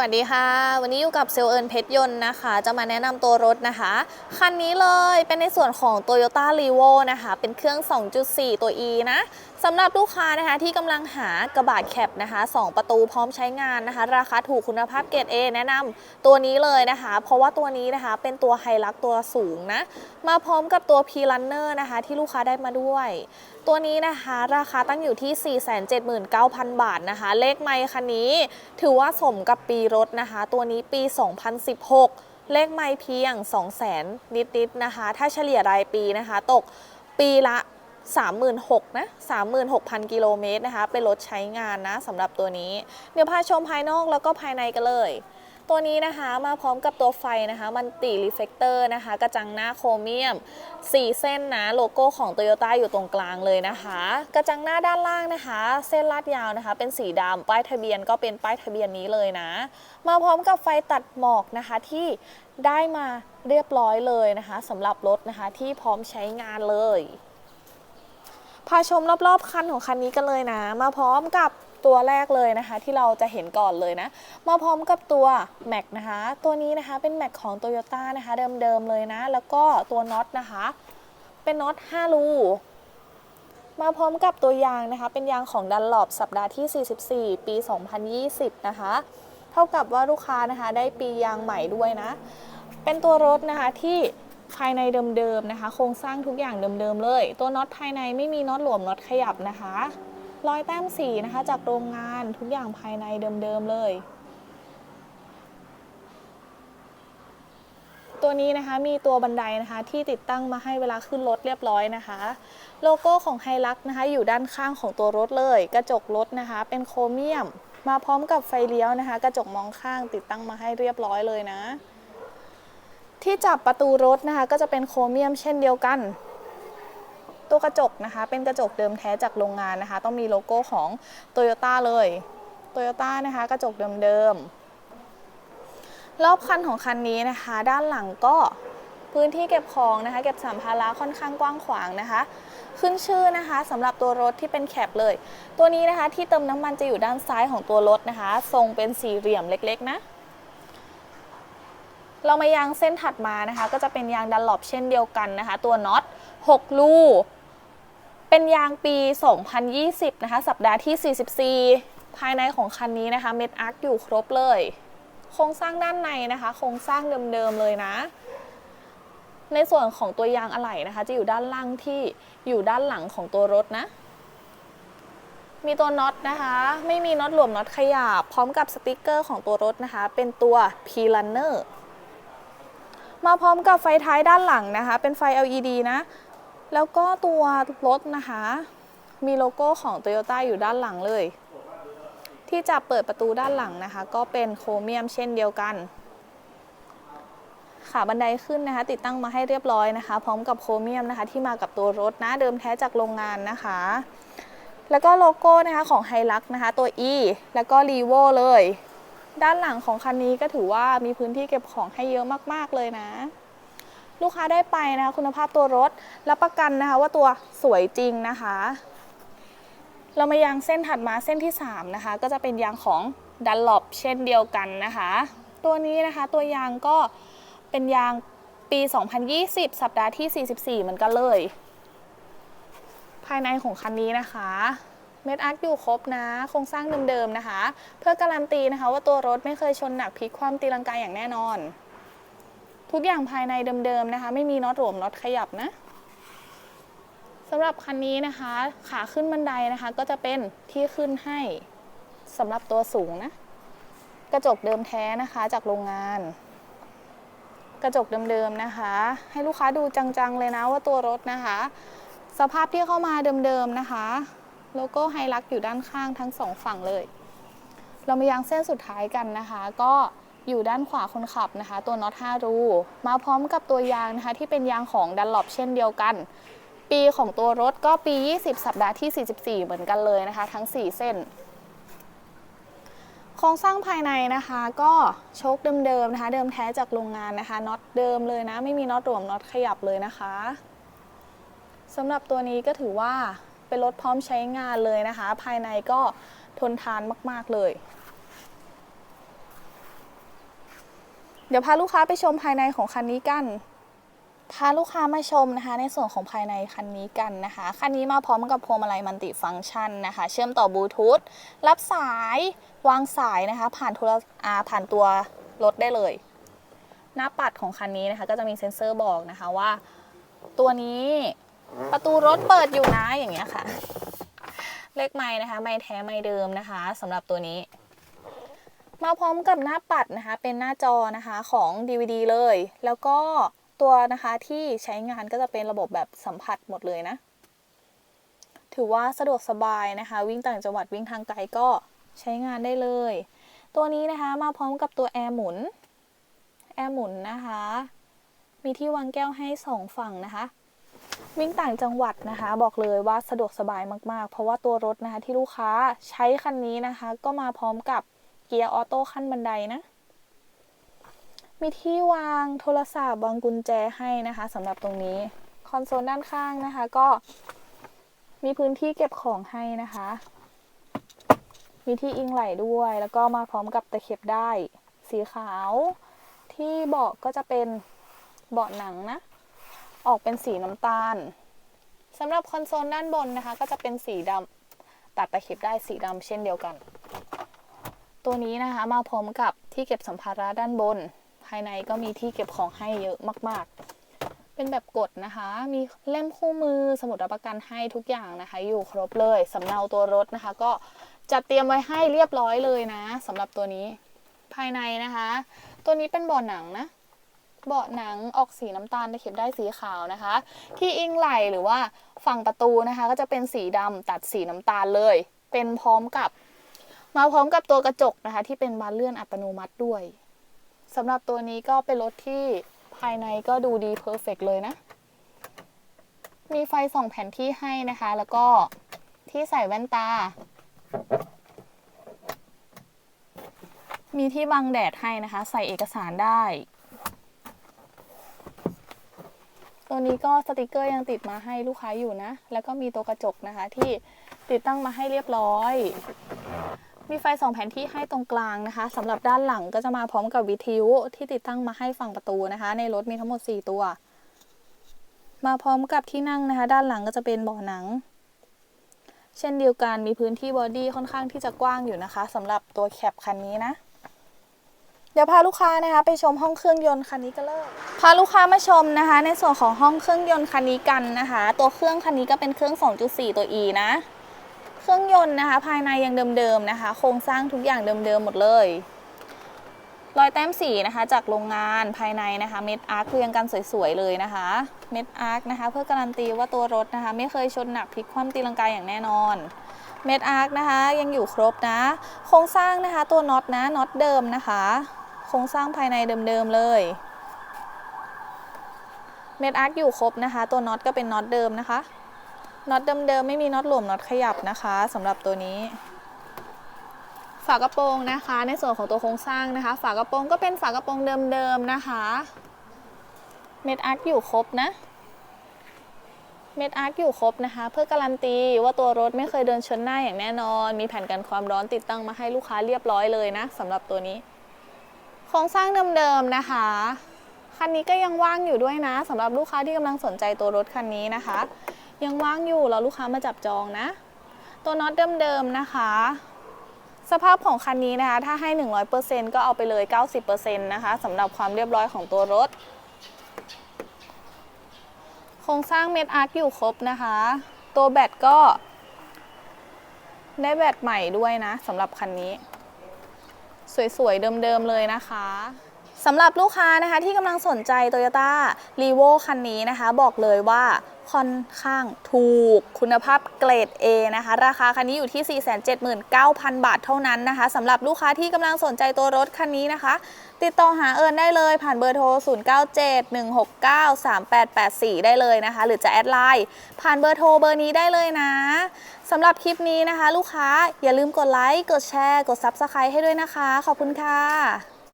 วัสดีค่ะ วันนี้อยู่กับเซลเอิญเพชรยนต์นะคะ จะมาแนะนำตัวรถนะคะ คันนี้เลยเป็นในส่วนของ Toyota r e v o นะคะ เป็นเครื่อง 2.4 ตัว E นะสำหรับลูกค้านะคะที่กำลังหากระบะแคปนะคะ 2 ประตูพร้อมใช้งานนะคะ ราคาถูกคุณภาพเกรด A แนะนำตัวนี้เลยนะคะ เพราะว่าตัวนี้นะคะเป็นตัวไฮลักตัวสูงนะ มาพร้อมกับตัว P Runner นะคะ ที่ลูกค้าได้มาด้วย ตัวนี้นะคะราคาตั้งอยู่ที่ 479,000 บาทนะคะ เลขไมค์คันนี้ ถือว่าสมกับปีรถนะคะ ตัวนี้ปี 2016 เลขไม่เพียง 200,000 นิดๆนะคะ ถ้าเฉลี่ยรายปีนะคะ ตกปีละ 36,000นะ36,000 กิโลเมตรนะคะ เป็นรถใช้งานนะสำหรับตัวนี้ เดี๋ยวพาชมภายนอกแล้วก็ภายในกันเลย ตัวนี้นะคะมาพร้อมกับตัวไฟนะคะ มันติรีเฟกเตอร์นะคะ กระจังหน้าโครเมียม 4 เส้นนะ โลโก้ของ Toyota อยู่ตรงกลางเลยนะคะ กระจังหน้าด้านล่างนะคะ เส้นลาดยาวนะคะ เป็นสีดำป้ายทะเบียนก็เป็นป้ายทะเบียนนี้เลยนะ มาพร้อมกับไฟตัดหมอกนะคะที่ได้มาเรียบร้อยเลยนะคะสำหรับรถนะคะที่พร้อมใช้งานเลยพาชมรอบๆคันของคันนี้กันเลยนะ มาพร้อมกับ ตัวแรกเลยนะคะ ที่เราจะเห็นก่อนเลยนะ มาพร้อมกับตัว Mac นะคะ ตัวนี้นะคะเป็น Mac ของ Toyota นะคะเดิมๆเลยนะ แล้วก็ตัวน็อตนะคะ เป็นน็อต5รูมาพร้อมกับตัวยางนะคะ เป็นยางของดันหลบสัปดาห์ที่ 44 ปี 2020 นะคะ เท่ากับว่าลูกค้านะคะได้ปียางใหม่ด้วยนะ เป็นตัวรถนะคะที่ภายในเดิมๆนะคะ โครงสร้างทุกอย่างเดิมๆเลย ตัวน็อตภายในไม่มีน็อตหลวมน็อตขยับนะคะ รอยแต้มสีนะคะจากโรงงานทุกอย่างภายในเดิมๆเลย ตัวนี้นะคะมีตัวบันไดนะคะ ที่ติดตั้งมาให้เวลาขึ้นรถเรียบร้อยนะคะ โลโก้ของไฮลักนะคะ อยู่ด้านข้างของตัวรถเลย กระจกรถนะคะ เป็นโครเมียม มาพร้อมกับไฟเลี้ยวนะคะ กระจกมองข้างติดตั้งมาให้เรียบร้อยเลยนะ ที่จับประตูรถนะคะ ก็จะเป็นโครเมียมเช่นเดียวกัน ตัวกระจกนะคะ เป็นกระจกเดิมแท้จากโรงงานนะคะ ต้องมีโลโก้ของ Toyota เลย Toyota นะคะกระจกเดิมๆรอบคันของคันนี้นะคะ ด้านหลังก็พื้นที่เก็บของนะคะ เก็บสัมภาระค่อนข้างกว้างขวางนะคะ ขึ้นชื่อนะคะสำหรับตัวรถที่เป็นแคปเลย ตัวนี้นะคะที่เติมน้ำมันจะอยู่ด้านซ้ายของตัวรถนะคะ ทรงเป็นสี่เหลี่ยมเล็กๆนะ เรามายางเส้นถัดมานะคะ ก็จะเป็นยางดันหลบเช่นเดียวกันนะคะ ตัวน็อต6ลู เป็นยางปี 2020 นะคะ สัปดาห์ที่ 44 ภายในของคันนี้นะคะ เม็ดอาร์คอยู่ครบเลย โครงสร้างด้านในนะคะ โครงสร้างเดิมๆเลยนะ ในส่วนของตัวยางอะไหล่นะคะ จะอยู่ด้านล่างที่อยู่ด้านหลังของตัวรถนะ มีตัวน็อตนะคะ ไม่มีน็อตหลวมน็อตขยับพร้อมกับสติกเกอร์ของตัวรถนะคะ เป็นตัว P Runner มาพร้อมกับไฟท้ายด้านหลังนะคะ เป็นไฟ LED นะ แล้วก็ตัวรถนะคะ มีโลโก้ของ Toyota อยู่ด้านหลังเลย ที่จะเปิดประตูด้านหลังนะคะ ก็เป็นโครเมียมเช่นเดียวกันขาบันไดขึ้นนะคะ ติดตั้งมาให้เรียบร้อยนะคะ พร้อมกับโครเมียมนะคะ ที่มากับตัวรถนะเดิมแท้จากโรงงานนะคะ แล้วก็โลโก้นะคะของไฮลักนะคะ ตัว E แล้วก็ r e v o เลย ด้านหลังของคันนี้ก็ถือว่ามีพื้นที่เก็บของให้เยอะมาก ๆ เลยนะ ลูกค้าได้ไปนะคะคุณภาพตัวรถรับประกันนะคะว่าตัวสวยจริงนะคะ เรามายางเส้นถัดมาเส้นที่ 3 นะคะ ก็จะเป็นยางของดันหลบเช่นเดียวกันนะคะ ตัวนี้นะคะตัวยางก็เป็นยางปี 2020 สัปดาห์ที่ 44 เหมือนกันเลย ภายในของคันนี้นะคะเม็ดอาร์อยู่ครบนะ โครงสร้างเดิมๆนะคะ เพื่อการันตีนะคะว่าตัวรถไม่เคยชนหนักพลิกคว่ำตีลังกาอย่างแน่นอน ทุกอย่างภายในเดิมๆนะคะ ไม่มีน็อตหลวมน็อตขยับนะสำหรับคันนี้นะคะ ขาขึ้นบันไดนะคะ ก็จะเป็นที่ขึ้นให้สำหรับตัวสูงนะ กระจกเดิมแท้นะคะจากโรงงาน กระจกเดิมๆนะคะ ให้ลูกค้าดูจังๆเลยนะว่าตัวรถนะคะ สภาพที่เข้ามาเดิมๆนะคะโลโก้ไฮลักอยู่ด้านข้างทั้งสองฝั่งเลย เรามายางเส้นสุดท้ายกันนะคะ ก็ อยู่ด้านขวาคนขับนะคะ ตัวน็อต5รู มาพร้อมกับตัวยางนะคะ ที่เป็นยางของดันหลบเช่นเดียวกัน ปีของตัวรถก็ปี 20 สัปดาห์ที่ 44 เหมือนกันเลยนะคะ ทั้ง 4 เส้น โครงสร้างภายในนะคะ ก็โชคเดิมๆนะคะ เดิมแท้จากโรงงานนะคะน็อตเดิมเลยนะ ไม่มีน็อตรวมน็อตขยับเลยนะคะสำหรับตัวนี้ก็ถือว่าเป็นรถพร้อมใช้งานเลยนะคะ ภายในก็ทนทานมาก ๆเลย เดี๋ยวพาลูกค้าไปชมภายในของคันนี้กัน พาลูกค้ามาชมนะคะ ในส่วนของภายในคันนี้กันนะคะ คันนี้มาพร้อมกับพวงมาลัยมัลติฟังก์ชันนะคะ เชื่อมต่อบลูทูธ รับสาย วางสายนะคะ ผ่านโทรอาผ่านตัวรถได้เลย หน้าปัดของคันนี้นะคะ ก็จะมีเซ็นเซอร์บอกนะคะว่า ตัวนี้ประตูรถเปิดอยู่นะอย่างเงี้ยค่ะ เลขไม้นะคะ ไม้แท้ไม้เดิมนะคะสำหรับตัวนี้ มาพร้อมกับหน้าปัดนะคะ เป็นหน้าจอนะคะของ DVD เลย แล้วก็ตัวนะคะที่ใช้งานก็จะเป็นระบบแบบสัมผัสหมดเลยนะ ถือว่าสะดวกสบายนะคะ วิ่งต่างจังหวัดวิ่งทางไกลก็ใช้งานได้เลย ตัวนี้นะคะมาพร้อมกับตัวแอร์หมุน แอร์หมุนนะคะ มีที่วางแก้วให้สองฝั่งนะคะวิ่งต่างจังหวัดนะคะ บอกเลยว่าสะดวกสบายมากๆ เพราะว่าตัวรถนะคะที่ลูกค้าใช้คันนี้นะคะ ก็มาพร้อมกับ เกียร์ออโต้ขั้นบันไดนะ มีที่วางโทรศัพท์วางกุญแจให้นะคะสำหรับตรงนี้ คอนโซลด้านข้างนะคะก็มีพื้นที่เก็บของให้นะคะ มีที่อิงไหลด้วย แล้วก็มาพร้อมกับตะเข็บได้ สีขาว ที่เบาะก็จะเป็นเบาะหนังนะ ออกเป็นสีน้ำตาลสำหรับคอนโซลด้านบนนะคะ ก็จะเป็นสีดำตัดตะเข็บได้สีดำเช่นเดียวกัน ตัวนี้นะคะมาพร้อมกับที่เก็บสัมภาระด้านบน ภายในก็มีที่เก็บของให้เยอะมาก ๆ เป็นแบบกดนะคะ มีเล่มคู่มือสมุดรับประกันให้ทุกอย่างนะคะ อยู่ครบเลยสำเนาตัวรถนะคะ ก็จัดเตรียมไว้ให้เรียบร้อยเลยนะสำหรับตัวนี้ภายในนะคะ ตัวนี้เป็นเบาะหนังนะเบาะหนังออกสีน้ำตาลตะเข็บได้สีขาวนะคะ ที่อิงไหลหรือว่าฝั่งประตูนะคะ ก็จะเป็นสีดำตัดสีน้ำตาลเลย เป็นพร้อมกับ มาพร้อมกับตัวกระจกนะคะ ที่เป็นบานเลื่อนอัตโนมัติด้วยสำหรับตัวนี้ก็เป็นรถที่ภายในก็ดูดีเพอร์เฟกเลยนะ มีไฟส่องแผนที่ให้นะคะ แล้วก็ที่ใส่แว่นตา มีที่บังแดดให้นะคะ ใส่เอกสารได้ ตัวนี้ก็สติกเกอร์ยังติดมาให้ลูกค้าอยู่นะ แล้วก็มีตัวกระจกนะคะที่ติดตั้งมาให้เรียบร้อย มีไฟสองแผนที่ให้ตรงกลางนะคะสำหรับด้านหลังก็จะมาพร้อมกับวิทยุที่ติดตั้งมาให้ฝั่งประตูนะคะ ในรถมีทั้งหมด 4 ตัว มาพร้อมกับที่นั่งนะคะ ด้านหลังก็จะเป็นเบาะหนัง เช่นเดียวกันมีพื้นที่บอดี้ค่อนข้างที่จะกว้างอยู่นะคะสำหรับตัวแคปคันนี้นะเดี๋ยวพาลูกค้านะคะไปชมห้องเครื่องยนต์คันนี้กันเลย พาลูกค้ามาชมนะคะ ในส่วนของห้องเครื่องยนต์คันนี้กันนะคะ ตัวเครื่องคันนี้ก็เป็นเครื่อง 2.4 ตัว E นะ เครื่องยนต์นะคะ ภายในยังเดิมๆนะคะ โครงสร้างทุกอย่างเดิมๆหมดเลยรอยแต้มสีนะคะ จากโรงงานภายในนะคะ เม็ดอาร์คเรียงกันสวยๆเลยนะคะ เม็ดอาร์คนะคะ เพื่อการันตีว่าตัวรถนะคะ ไม่เคยชนหนักพลิกคว่ำตีลังกายอย่างแน่นอน เม็ดอาร์คนะคะ ยังอยู่ครบนะ โครงสร้างนะคะ ตัวน็อตนะน็อตเดิมนะคะ โครงสร้างภายในเดิมๆเลย เม็ดอาร์คอยู่ครบนะคะ ตัวน็อตก็เป็นน็อตเดิมนะคะ น็อตเดิมๆไม่มีน็อตหลวมน็อตขยับนะคะสำหรับตัวนี้ ฝากระโปรงนะคะ ในส่วนของตัวโครงสร้างนะคะ ฝากระโปรงก็เป็นฝากระโปรงเดิมๆนะคะ เม็ดอาร์คอยู่ครบนะเม็ดอาร์คอยู่ครบนะคะ เพื่อการันตีว่าตัวรถไม่เคยเดินชนหน้าอย่างแน่นอน มีแผ่นกันความร้อนติดตั้งมาให้ลูกค้าเรียบร้อยเลยนะสำหรับตัวนี้ โครงสร้างเดิมๆนะคะ คันนี้ก็ยังว่างอยู่ด้วยนะสำหรับลูกค้าที่กำลังสนใจตัวรถคันนี้นะคะ ยังว่างอยู่รอลูกค้ามาจับจองนะ ตัวน็อตเดิมๆนะคะ สภาพของคันนี้นะคะ ถ้าให้ 100%ก็เอาไปเลย 90%นะคะสำหรับความเรียบร้อยของตัวรถ โครงสร้างเม็ดอาร์คอยู่ครบนะคะ ตัวแบตก็ได้แบตใหม่ด้วยนะสำหรับคันนี้ สวยๆ เดิมๆเลยนะคะ สำหรับลูกค้านะคะที่กำลังสนใจ Toyota r e v o คันนี้นะคะ บอกเลยว่าค่อนข้างถูกคุณภาพเกรด A นะคะ ราคาคันนี้อยู่ที่ 479,000 บาทเท่านั้นนะคะสำหรับลูกค้าที่กำลังสนใจตัวรถคันนี้นะคะ ติดต่อหาเอิญได้เลยผ่านเบอร์โทร 0971693884 ได้เลยนะคะ หรือจะแอดไลน์ผ่านเบอร์โทรเบอร์นี้ได้เลยนะสำหรับคลิปนี้นะคะ ลูกค้าอย่าลืมกดไลค์กดแชร์ กด Subscribe ให้ด้วยนะคะ ขอบคุณค่ะ